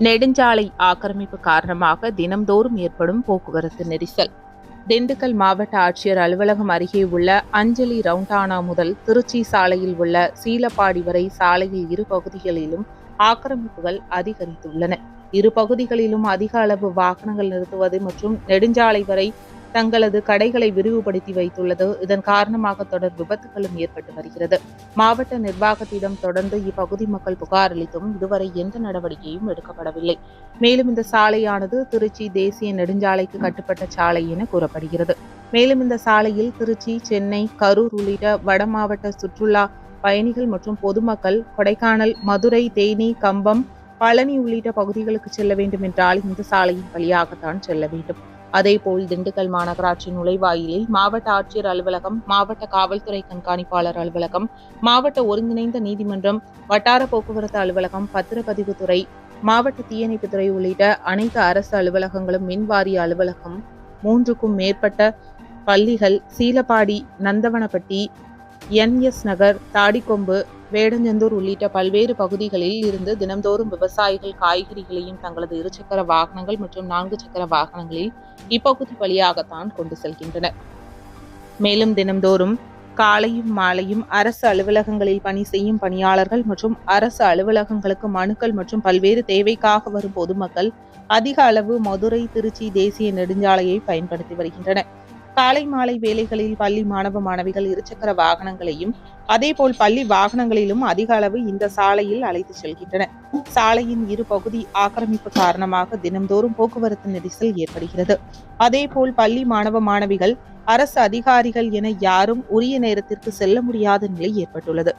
நெடுஞ்சாலை ஆக்கிரமிப்பு காரணமாக தினம்தோறும் ஏற்படும் போக்குவரத்து நெரிசல். திண்டுக்கல் மாவட்ட ஆட்சியர் அலுவலகம் அருகே உள்ள அஞ்சலி ரவுண்டானா முதல் திருச்சி சாலையில் உள்ள சீலப்பாடி வரை சாலையில் இரு பகுதிகளிலும் ஆக்கிரமிப்புகள் அதிகரித்துள்ளன. இரு பகுதிகளிலும் அதிக அளவு வாகனங்கள் நிறுத்துவது மற்றும் நெடுஞ்சாலை வரை தங்களது கடைகளை விரிவுபடுத்தி வைத்துள்ளது. இதன் காரணமாக தொடர் விபத்துகளும் ஏற்பட்டு வருகிறது. மாவட்ட நிர்வாகத்திடம் தொடர்ந்து இப்பகுதி மக்கள் புகார் அளித்தும் இதுவரை எந்த நடவடிக்கையும் எடுக்கப்படவில்லை. மேலும் இந்த சாலையானது திருச்சி தேசிய நெடுஞ்சாலைக்கு கட்டுப்பட்ட சாலை என கூறப்படுகிறது. மேலும் இந்த சாலையில் திருச்சி சென்னை கரூர் உள்ளிட்ட வட மாவட்ட சுற்றுலா பயணிகள் மற்றும் பொதுமக்கள் கொடைக்கானல் மதுரை தேனி கம்பம் பழனி உள்ளிட்ட பகுதிகளுக்கு செல்ல வேண்டும் என்றால் இந்த சாலையின் வழியாகத்தான் செல்ல வேண்டும். அதேபோல் திண்டுக்கல் மாநகராட்சி நுழைவாயிலில் மாவட்ட ஆட்சியர் அலுவலகம் மாவட்ட காவல்துறை கண்காணிப்பாளர் அலுவலகம் மாவட்ட ஒருங்கிணைந்த நீதிமன்றம் வட்டார போக்குவரத்து அலுவலகம் பத்திரப்பதிவுத்துறை மாவட்ட தீயணைப்புத்துறை உள்ளிட்ட அனைத்து அரசு அலுவலகங்களும் மின்வாரிய அலுவலகம் மூன்றுக்கும் மேற்பட்ட பள்ளிகள் சீலப்பாடி நந்தவனப்பட்டி என்எஸ் நகர் தாடிக்கொம்பு வேடஞ்சந்தூர் உள்ளிட்ட பல்வேறு பகுதிகளில் இருந்து தினம்தோறும் விவசாயிகள் காய்கறிகளையும் தங்களது இருசக்கர வாகனங்கள் மற்றும் நான்கு சக்கர வாகனங்களில் இப்பகுதி வழியாகத்தான் கொண்டு செல்கின்றனர். மேலும் தினம்தோறும் காலையும் மாலையும் அரசு அலுவலகங்களில் பணி செய்யும் பணியாளர்கள் மற்றும் அரசு அலுவலகங்களுக்கு மனுக்கள் மற்றும் பல்வேறு தேவைக்காக வரும் பொதுமக்கள் அதிக அளவு மதுரை திருச்சி தேசிய நெடுஞ்சாலையை பயன்படுத்தி வருகின்றனர். காலை மாலை வேலைகளில் பள்ளி மாணவ மாணவிகள் இருசக்கர வாகனங்களையும் அதேபோல் பள்ளி வாகனங்களிலும் அதிக அளவு இந்த சாலையில் அழைத்து செல்கின்றன சாலையின் இரு பகுதி ஆக்கிரமிப்பு காரணமாக தினம்தோறும் போக்குவரத்து நெரிசல் ஏற்படுகிறது. அதேபோல் பள்ளி மாணவ மாணவிகள் அரசு அதிகாரிகள் என யாரும் உரிய நேரத்திற்கு செல்ல முடியாத நிலை ஏற்பட்டுள்ளது.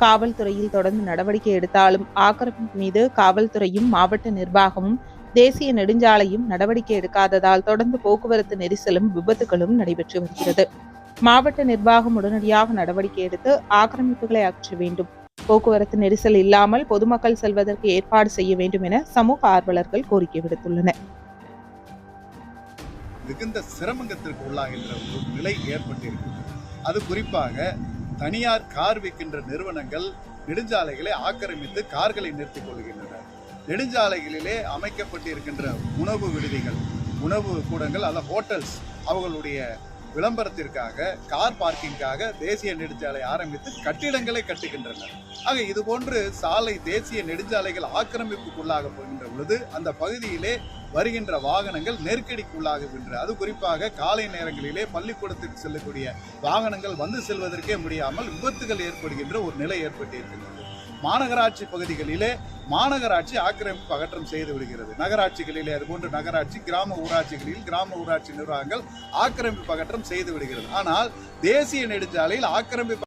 காவல்துறையில் தொடர்ந்து நடவடிக்கை எடுத்தாலும் ஆக்கிரமிப்பு மீது காவல்துறையும் மாவட்ட நிர்வாகமும் தேசிய நெடுஞ்சாலையும் நடவடிக்கை எடுக்காததால் தொடர்ந்து போக்குவரத்து நெரிசலும் விபத்துகளும் நடைபெற்று வருகிறது. மாவட்ட நிர்வாகம் உடனடியாக நடவடிக்கை எடுத்து ஆக்கிரமிப்புகளை அகற்ற வேண்டும். போக்குவரத்து நெரிசல் இல்லாமல் பொதுமக்கள் செல்வதற்கு ஏற்பாடு செய்ய வேண்டும் என சமூக ஆர்வலர்கள் கோரிக்கை விடுத்துள்ளனர். மிகுந்த சிரமங்கத்திற்கு உள்ளாகின்ற ஒரு நிலை ஏற்பட்டிருக்கிறது. அது குறிப்பாக தனியார் கார் விற்கின்ற நிறுவனங்கள் நெடுஞ்சாலைகளை ஆக்கிரமித்து கார்களை நிறுத்திக் கொள்கின்றனர். நெடுஞ்சாலைகளிலே அமைக்கப்பட்டிருக்கின்ற உணவு விடுதிகள் உணவு கூடங்கள் அல்ல ஹோட்டல்ஸ் அவர்களுடைய விளம்பரத்திற்காக கார் பார்க்கிங்காக தேசிய நெடுஞ்சாலை ஆரம்பித்து கட்டிடங்களை கட்டுகின்றனர். ஆக இது போன்று சாலை தேசிய நெடுஞ்சாலைகள் ஆக்கிரமிப்புக்குள்ளாக போகின்ற பொழுது அந்த பகுதியிலே வருகின்ற வாகனங்கள் நெருக்கடிக்குள்ளாகுகின்ற அது குறிப்பாக காலை நேரங்களிலே பள்ளிக்கூடத்துக்கு செல்லக்கூடிய வாகனங்கள் வந்து செல்வதற்கே முடியாமல் விபத்துகள் ஏற்படுகின்ற ஒரு நிலை ஏற்பட்டிருக்கின்றது. மாநகராட்சி பகுதிகளிலே மாநகராட்சி ஆக்கிரமிப்பு அகற்றம் செய்து விடுகிறது. நகராட்சிகளிலே அதுபோன்று நகராட்சி கிராம ஊராட்சிகளில் கிராம ஊராட்சி நிர்வாகங்கள் ஆக்கிரமிப்பு அகற்றம் செய்து விடுகிறது. ஆனால் தேசிய நெடுஞ்சாலையில் ஆக்கிரமிப்பு